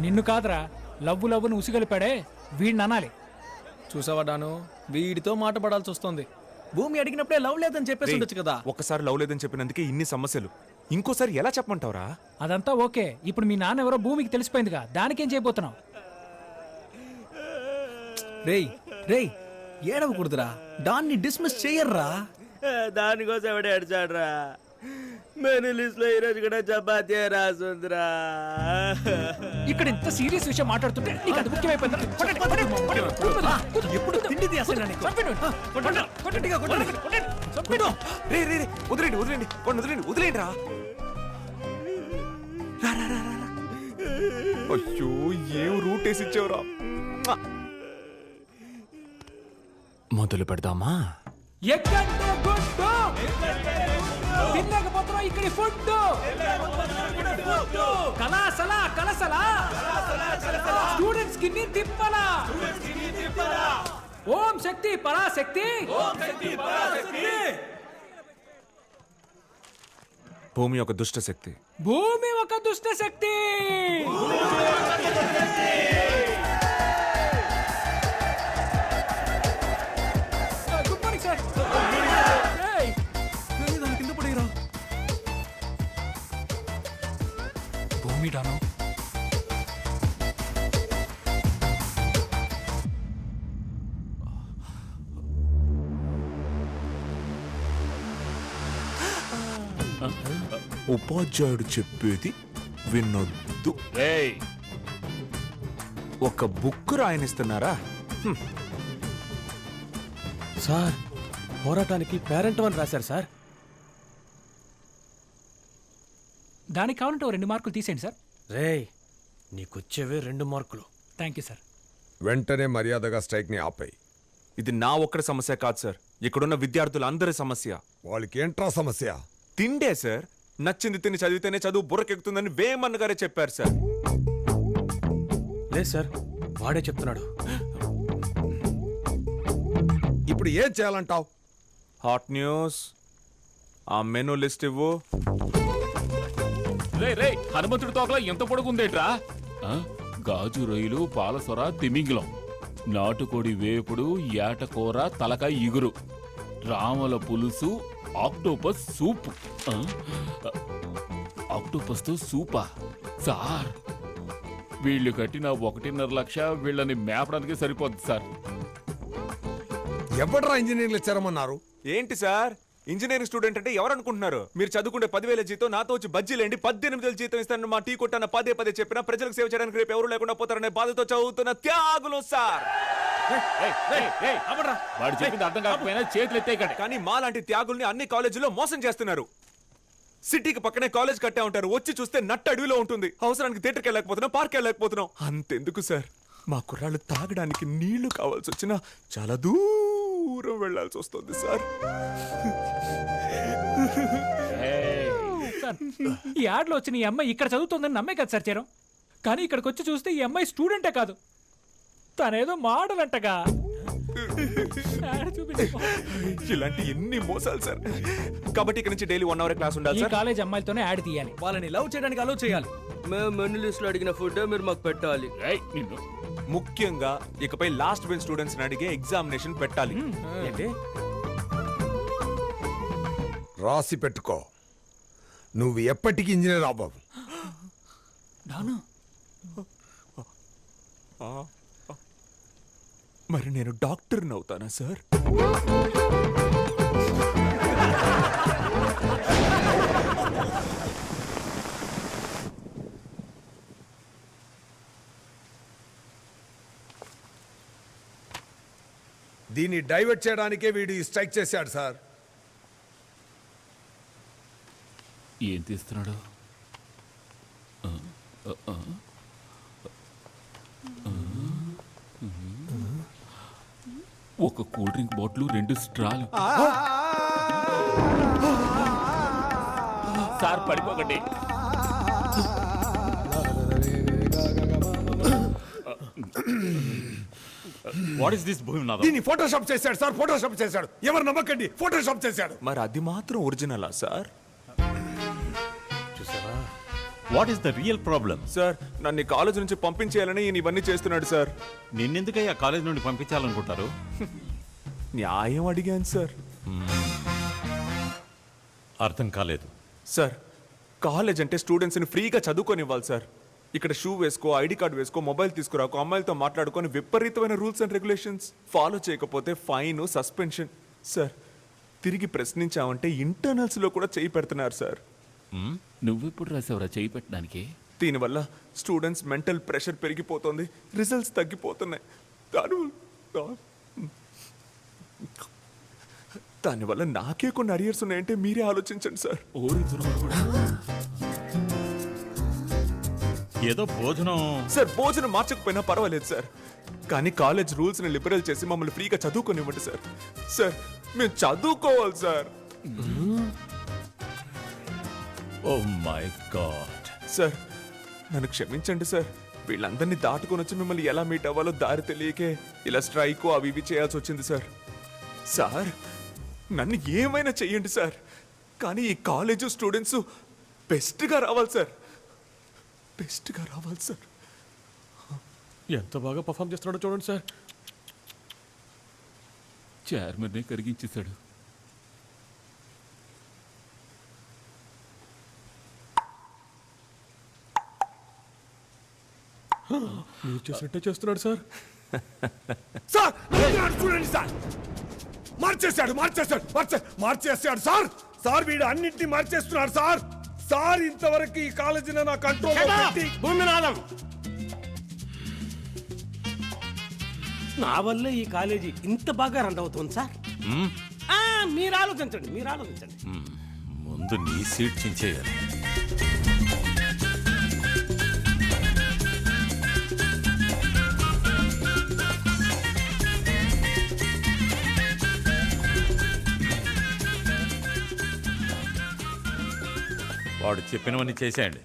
నిన్ను కాదురా లవ్వు లవ్వును ఉసిగలిపాడే వీడిని అనాలి. చూసావా డాను? వీడితో మాట పడాల్సి వస్తుంది. భూమి అడిగినప్పుడే లవ్ లేదని చెప్పేసి ఉండొచ్చు కదా. ఒక్కసారి లవ్ లేదని చెప్పినందుకే ఇన్ని సమస్యలు. ఇంకోసారి ఎలా చెప్పమంటావురా? అదంతా ఓకే. ఇప్పుడు మీ నాన్న ఎవరో భూమికి తెలిసిపోయిందిగా. దానికేం చేయబోతున్నావు? రేయ్ రేయ్ ఏడవకూడదురా. డాన్ని డిస్మిస్ చెయ్యర్రా దానికోసం ఎవడు ఏడ్చాడ్రా. మెనూ లిస్ట్లో ఈరోజు కూడా చపాతీ రాసుందిరా. ఇక్కడ ఇంత సీరియస్ విషయం మాట్లాడుతుంటే నీకు అది ముఖ్యమైపోయిందా? ఎప్పుడు తిండిది అసలు. రే రే రే వదిలేండి వదిలేండి కొన్ని వదిలేండి వదిలేండి రా. రా, రా, రా, రా, రా. అయ్యో ఏం రూట్ వేసి ఇచ్చావురా? మొదలు పెడదామా? ఎక్కంటే గుడ్డు తినకపోతున్నావు ఇక్కడి ఫుడ్ కళాసలా కలసలా స్టూడెంట్స్కి తిప్పలా. ఓం శక్తి పరాశక్తి. భూమి ఒక దుష్ట శక్తి. భూమి ఒక దుష్ట శక్తి. ఉపాధ్యాయుడు చెప్పేది వినొద్దు. ఒక బుక్ రాయనిస్తున్నారా. సార్ పోరాటానికి పేరెంట్ అని రాశారు సార్. దానికి కావాలంటే ఓ రెండు మార్కులు తీసేయండి సార్. రేయ్ నీకొచ్చేవే రెండు మార్కులు. Thank you sir. వెంటనే మర్యాదగా స్ట్రైక్ని ఆపేయి. ఇది నా ఒక్కడి సమస్య కాదు సార్. ఇక్కడున్న విద్యార్థులందరి సమస్య. వాళ్ళకి ఏంట్రా సమస్య? తిండే సార్. నచ్చింది తిని చదివితేనే చదువు బుర్రకెక్కుతుందని వేమన్న గారే చెప్పారు సార్. లేదు సార్. వాడే చెప్తున్నాడు. ఇప్పుడు ఏం చేయాలంటావు? Hot news. ఆ మెనూ లిస్ట్ ఇవ్వు. రే రే హనుమంతుడి తోకలో ఎంత పొడుగుందేట్రా? ఆ? గాజు రొయ్యలు పాలసొర తిమింగిలం. నాటుకోడి వేపుడు ఏటకూర తలకాయ ఇగురు. రామల పులుసు ఆక్టోపస్ సూప్. ఆ? ఆక్టోపస్తో సూపా. సార్ వీళ్ళు కట్టిన ఒకటిన్నర లక్ష వీళ్ళని మేపడానికి సరిపోద్ది సార్. ఎవడ్రా ఇంజనీర్లు ఇచ్చారమన్నారు ఏంటి సార్? ఇంజనీరింగ్ స్టూడెంట్ అంటే ఎవరు అనుకుంటున్నారు? మీరు చదువుకుంటే పదివేల జీతం నాతో వచ్చి బజ్జీలేండి పద్దెనిమిది వేల జీతం ఇస్తానని మా టీ కొట్టాన పదే పదే చెప్పినా ప్రజలకు సేవ చేయడానికి రేపు ఎవరు లేకుండా పోతారనే బాధతో చదువుతున్న త్యాగులు సార్. ఏయ్, ఏయ్, ఏయ్, వాడు చెప్పింది అర్థం కాకపోయినా చేతులు ఎత్తే కానీ మాలాంటి త్యాగుల్ని అన్ని కాలేజీల్లో మోసం చేస్తున్నారు. సిటీకి పక్కనే కాలేజ్ కట్టే ఉంటారు. వచ్చి చూస్తే నట్ట అడవిలో ఉంటుంది. అవసరానికి థియేటర్కి వెళ్ళకపోతున్నాం పార్క్ వెళ్ళకపోతున్నాం అంతెందుకు సార్? మా కుర్రాళ్ళు తాగడానికి నీళ్ళు కావాల్సి వచ్చినా చాలా దూరం వెళ్ళాల్సి వస్తుంది సార్. సార్ ఈ యాడ్లో వచ్చిన ఈ అమ్మాయి ఇక్కడ చదువుతుందని నమ్మే కదా సార్ చేరం కానీ ఇక్కడికి వచ్చి చూస్తే ఈ అమ్మాయి స్టూడెంటే కాదు. తనేదో మోడల్ అంటగా. ఇలాంటి ఎన్ని మోసాలు సార్? కాబట్టి ఇక్కడ నుంచి డైలీ వన్ అవర్ క్లాస్ ఉండాలి ఈ సార్? కాలేజ్ అమ్మాయిలతోనే యాడ్ తీయాలి. వాళ్ళని లవ్ చేయడానికి అలో చేయాలి. మేము మెనూ లిస్ట్లో అడిగిన ఫుడ్ మీరు మాకు పెట్టాలి. ఏయ్, నిన్ను. ముఖ్యంగా ఇకపై లాస్ట్ బెంచ్ స్టూడెంట్స్ అడిగే ఎగ్జామినేషన్ పెట్టాలి. ఏంటి? రాసి పెట్టుకో. నువ్వు ఎప్పటికీ ఇంజనీర్ అవ్వవు. మరి నేను డాక్టర్ అవుతానా సార్? దీన్ని డైవర్ట్ చేయడానికే వీడు ఈ స్ట్రైక్ చేశాడు సార్. ఏం తీస్తున్నాడు ఒక కూల్ డ్రింక్ బాటిల్ రెండు స్ట్రాలు సార్ పడిపోకండి వాట్ ఇస్ దిస్ భూమి దీన్ని ఫోటోషాప్ చేశాడు సార్ ఫోటోషాప్ చేశాడు ఎవరు నమ్మకండి ఫోటోషాప్ చేశాడు మరి అది మాత్రం ఒరిజినలా sir what is the real problem sir నన్ను కాలేజ్ నుంచి పంపించేయాలని ఈయన ఇవన్నీ చేస్తున్నాడు సార్ నిన్నెందుకయ్యా కాలేజ్ నుండి పంపించాలనుకుంటారు? న్యాయం అడిగాను సార్ అర్థం కాలేదు. సార్ కాలేజ్ అంటే స్టూడెంట్స్ని ఫ్రీగా చదువుకొనివ్వాలి సార్ ఇక్కడ షూ వేసుకో ఐడి కార్డు వేసుకో మొబైల్ తీసుకురాకు అమ్మాయిలతో మాట్లాడుకొని విపరీతమైన రూల్స్ అండ్ రెగ్యులేషన్స్. ఫాలో చేయకపోతే ఫైన్ సస్పెన్షన్ సార్ తిరిగి ప్రశ్నించామంటే ఇంటర్నల్స్లో కూడా చేయి పెడుతున్నారు సార్ నువ్వెప్పుడు రాసావురా చేయి పెట్టడానికి? దీనివల్ల స్టూడెంట్స్ మెంటల్ ప్రెషర్ పెరిగిపోతుంది రిజల్ట్స్ తగ్గిపోతున్నాయి. దాని దానివల్ల నాకే కొన్ని అరియర్స్ ఉన్నాయంటే మీరే ఆలోచించండి సార్. ఓరి. ఏదో భోజనం. సార్ భోజనం మార్చకపోయినా పర్వాలేదు సార్. కానీ కాలేజ్ రూల్స్ని లిబరల్ చేసి మమ్మల్ని ఫ్రీగా చదువుకోనివ్వండి సార్. సార్ మేము చదువుకోవాలి sir. Oh my god sir నన్ను క్షమించండి సార్. వీళ్ళందరినీ దాటుకొని వచ్చి మిమ్మల్ని ఎలా మీట్ అవ్వాలో దారి తెలియకే ఇలా స్ట్రైక్ అవి ఇవి చేయాల్సి వచ్చింది సార్. సార్ నన్ను ఏమైనా చెయ్యండి సార్. కానీ ఈ కాలేజ్ స్టూడెంట్స్ బెస్ట్గా రావాలి సార్. బెస్ట్గా రావాలి సార్. ఎంత బాగా పర్ఫామ్ చేస్తున్నాడో చూడండి సార్. చైర్మన్నే కరిగించేశాడు. మీరు చేసినట్టే చేస్తున్నాడు సార్. సార్ చూడండి సార్. మార్చేశాడు మార్చేశాడు మార్చే మార్చేశాడు సార్. సార్ వీడు అన్నింటినీ మార్చేస్తున్నాడు సార్. సార్ ఇంతవరకు ఈ కాలేజీని నా కంట్రోల్ భూమినాథం! నా వల్లే ఈ కాలేజీ ఇంత బాగా రన్ అవుతుంది సార్. ఆ, మీరు ఆలోచించండి మీరు ఆలోచించండి. ముందు నీ సీట్ చించేయాలి. వాడు చెప్పినవన్నీ చేసేయండి.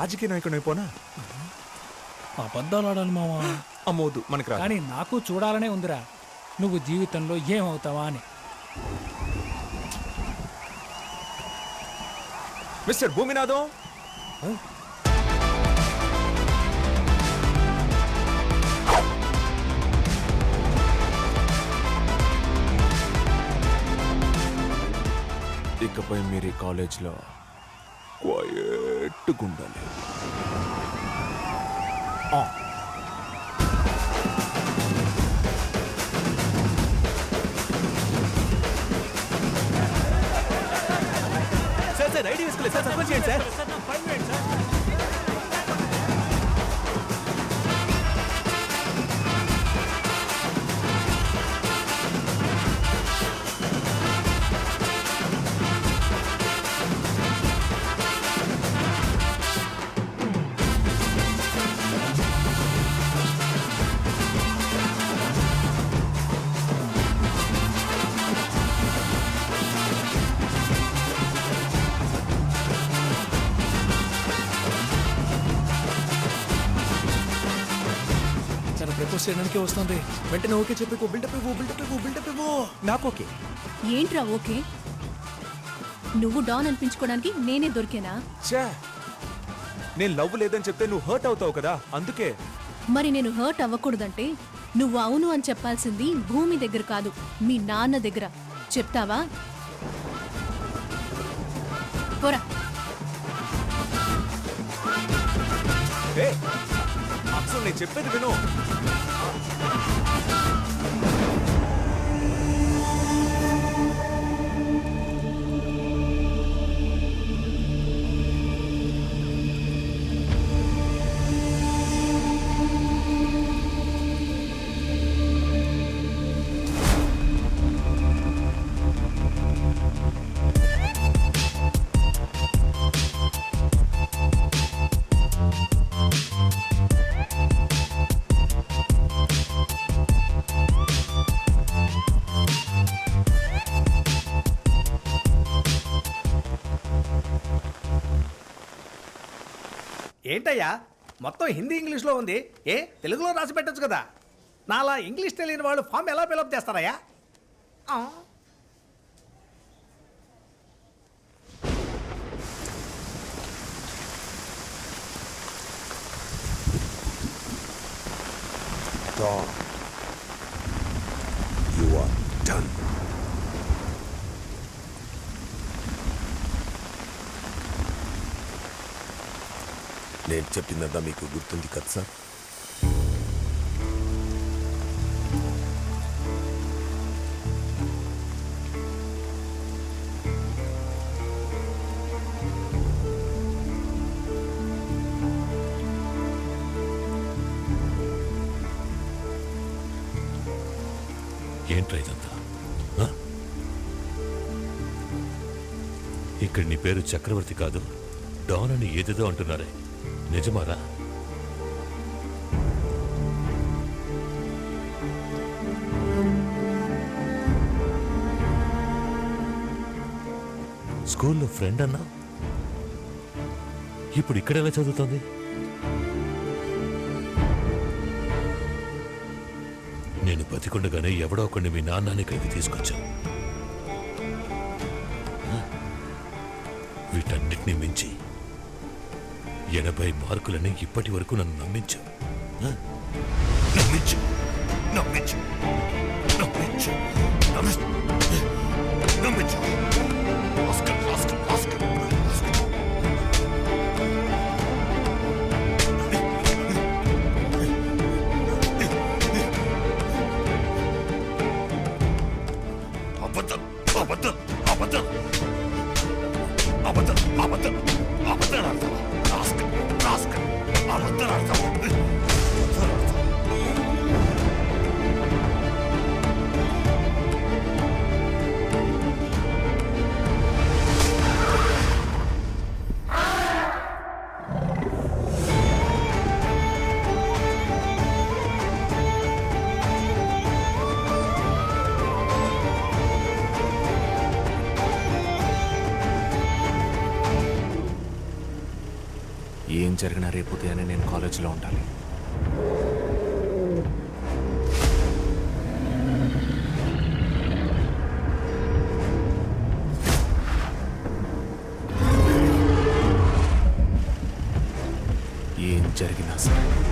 రాజకీయ నాయకుడు అయిపోనా అబద్ధాలు ఆడాలి మావా. అమ్మోదు మనకి రా కానీ నాకు చూడాలనే ఉందిరా. నువ్వు జీవితంలో ఏమవుతావా అని. మిస్టర్ భూమినాథం? ఇకపై మీరు ఈ కాలేజ్లో క్వయట్గా ఉండాలి సార్ సార్ ఐడి వేసుకోలేదు. సార్ సస్పెండ్ చేయండి సార్. చేయడానికి వస్తుంది. వెంటనే ఓకే చెప్పి బిల్డప్ ఇవ్వు బిల్డప్ ఇవ్వు బిల్డప్ ఇవ్వు. నాకు ఓకే. ఏంట్రా ఓకే? నువ్వు డాన్ అనిపించుకోవడానికి నేనే దొరికేనా? ఛే! నేను లవ్ లేదని చెప్తే నువ్వు హర్ట్ అవుతావు కదా అందుకే. మరి నేను హర్ట్ అవ్వకూడదంటే నువ్వు అవును అని చెప్పాల్సింది భూమి దగ్గర కాదు మీ నాన్న దగ్గర. చెప్తావా? పోరా. ఏ నేను చెప్పేది విను. ఏంటయ్యా? మొత్తం హిందీ ఇంగ్లీష్లో ఉంది. ఏ తెలుగులో రాసి పెట్టచ్చు కదా. నాలా ఇంగ్లీష్ తెలియని వాళ్ళు ఫామ్ ఎలా ఫిలప్ చేస్తారయ్యా? dog. నేను చెప్పిందంతా మీకు గుర్తుంది కదా సార్? ఏంట్రా ఇదంతా? ఇక్కడ నీ పేరు చక్రవర్తి కాదు డాన్ అని ఏదేదో అంటున్నారే. నిజమారా? స్కూల్లో ఫ్రెండ్ అన్నా? ఇప్పుడు ఇక్కడ ఎలా చదువుతుంది? నేను బతికుండగానే ఎవడో ఒకడిని మీ నాన్నని ఇక్కడికి తీసుకొచ్చాను వీటన్నిటిని మించి ఎనభై మార్కులని ఇప్పటి వరకు నన్ను నమ్మించు. నమ్మించు. నమ్మించు. నమ్మించు. నమ్మించు. అబద్ధం అబద్ధం అబద్ధం. అబద్ధం అబద్ధం అబద్ధం అర్థమా Kask! Alındılar tamam. జరిగినా రేపు ఉదయాన్నే నేను కాలేజీలో ఉండాలి. ఏం జరిగినా సరే.